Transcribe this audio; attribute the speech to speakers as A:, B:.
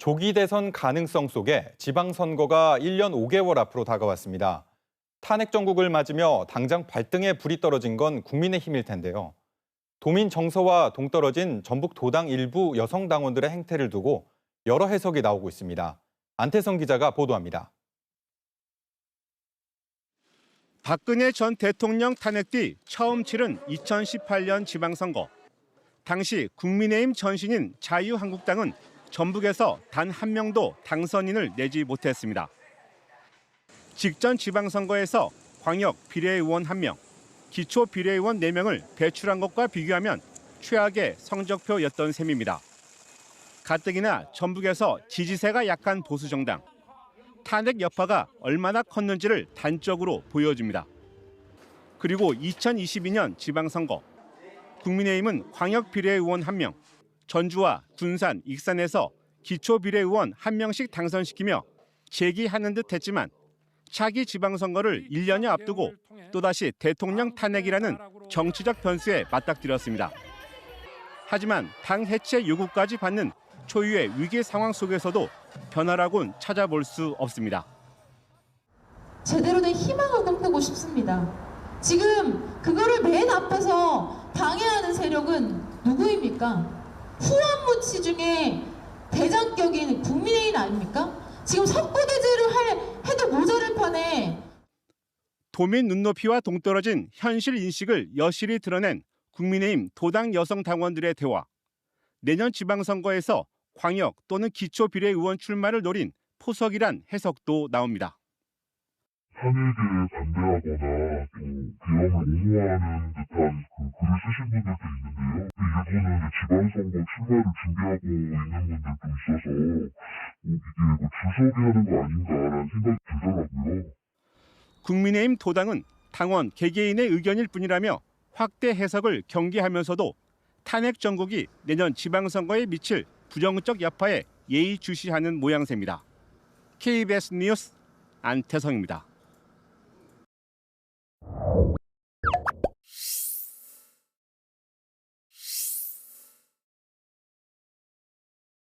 A: 조기 대선 가능성 속에 지방선거가 1년 5개월 앞으로 다가왔습니다. 탄핵 정국을 맞으며 당장 발등에 불이 떨어진 건 국민의힘일 텐데요. 도민 정서와 동떨어진 전북 도당 일부 여성 당원들의 행태를 두고 여러 해석이 나오고 있습니다. 안태성 기자가 보도합니다.
B: 박근혜 전 대통령 탄핵 뒤 처음 치른 2018년 지방선거. 당시 국민의힘 전신인 자유한국당은 전북에서 단 한 명도 당선인을 내지 못했습니다. 직전 지방선거에서 광역 비례의원 1명, 기초 비례의원 4명을 배출한 것과 비교하면 최악의 성적표였던 셈입니다. 가뜩이나 전북에서 지지세가 약한 보수 정당, 탄핵 여파가 얼마나 컸는지를 단적으로 보여줍니다. 그리고 2022년 지방선거 국민의힘은 광역 비례의원 1명, 전주와 군산, 익산에서 기초 비례의원 1명씩 당선시키며 재기하는 듯 했지만 차기 지방선거를 1년여 앞두고 또다시 대통령 탄핵이라는 정치적 변수에 맞닥뜨렸습니다. 하지만 당 해체 요구까지 받는 초유의 위기 상황 속에서도 변화라곤 찾아볼 수 없습니다.
C: 제대로 된 희망을 꿈꾸고 싶습니다. 지금 그거를 맨 앞에서 방해하는 세력은 누구입니까? 후원무치 중에 대장격인 국민의힘 아닙니까? 지금 석고대죄를 할, 해도 모자랄 판에
B: 도민 눈높이와 동떨어진 현실 인식을 여실히 드러낸 국민의힘 도당 여성 당원들의 대화. 내년 지방선거에서 광역 또는 기초 비례 의원 출마를 노린 포석이란 해석도 나옵니다.
D: 탄핵에 반대하거나 또 계엄을 옹호하는 듯한 그 글을 쓰신 분들도 있는데요. 일부는 지방선거 출마를 준비하고 있는 분들도 있어서 뭐 이게 뭐 주석이 하는 거 아닌가라는 생각이 들더라고요.
B: 국민의힘 도당은 당원 개개인의 의견일 뿐이라며 확대 해석을 경계하면서도 탄핵 정국이 내년 지방선거에 미칠 부정적 여파에 예의주시하는 모양새입니다. KBS 뉴스 안태성입니다.